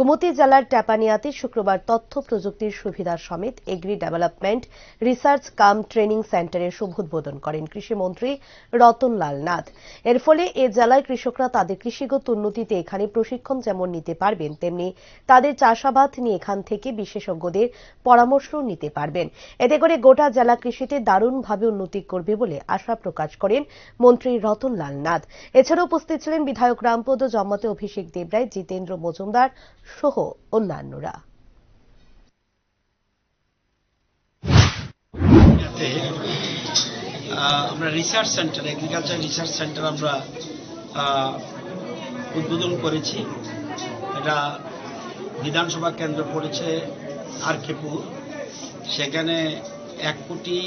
গোমতী জেলার ট্যাপানিয়াতে শুক্রবার তথ্য প্রযুক্তির সুবিধা সমেত agri development research cum training সেন্টারের শুভোদ্বোধন করেন কৃষিমন্ত্রী রতনলাল নাথ। এর ফলে এ জেলার কৃষকরা তাদের কৃষিগত উন্নতিতে এখানে প্রশিক্ষণ যেমন নিতে পারবেন, তেমনি তাদের চাষাবাদ নিয়ে এখান থেকে বিশেষজ্ঞদের পরামর্শ নিতে পারবেন। এতে করে গোটা জেলা কৃষিতে দারুণভাবে উন্নতি করবে বলে আশা প্রকাশ করেন মন্ত্রী রতনলাল নাথ। এছাড়া উপস্থিত ছিলেন বিধায়ক রামপদ জম্মতে অভিষেক দেবরায়, জিতেন্দ্র মজুমদার সহ অন্যান্যরা। আমরা research centre agriculture research centre আমরা উদ্বোধন করেছি। এটা বিধানসভা কেন্দ্র পড়েছে আরকেপুর। সেখানে এক কোটি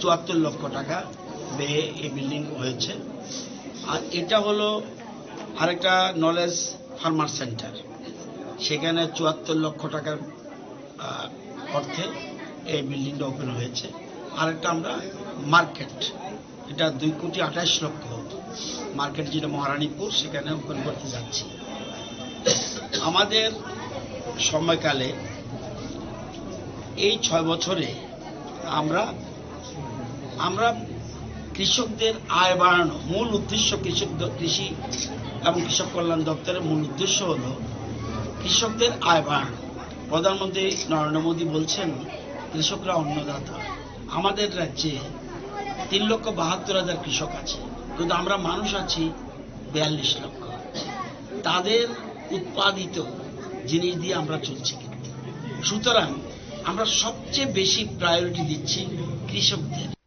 চুয়াত্তর লক্ষ টাকা ব্যয়ে এই বিল্ডিং হয়েছে। আর এটা হলো আরেকটা নলেজ ফার্মার সেন্টার সেখানে চুয়াত্তর লক্ষ টাকার অর্থে এই বিল্ডিংটা ওপেন হয়েছে। আরেকটা আমরা মার্কেট এটা দুই কোটি আঠাশ লক্ষ। মার্কেট যেটা মহারানীপুর, সেখানে ওপেন করতে যাচ্ছি। আমাদের সময়কালে এই ছয় বছরে আমরা আমরা কৃষকদের আয় বাড়ানো মূল উদ্দেশ্য কৃষক কৃষি এবং কৃষক কল্যাণ দপ্তরের মূল উদ্দেশ্য হলো কৃষকদের আয় বাড়ানো। প্রধানমন্ত্রী নরেন্দ্র মোদী বলছেন, কৃষকরা অন্নদাতা। আমাদের রাজ্যে তিন লক্ষ বাহাত্তর হাজার কৃষক আছে, কিন্তু আমরা মানুষ আছি বিয়াল্লিশ লক্ষ। তাদের উৎপাদিত জিনিস দিয়ে আমরা চলছি কিন্তু। সুতরাং আমরা সবচেয়ে বেশি প্রায়োরিটি দিচ্ছি কৃষকদের।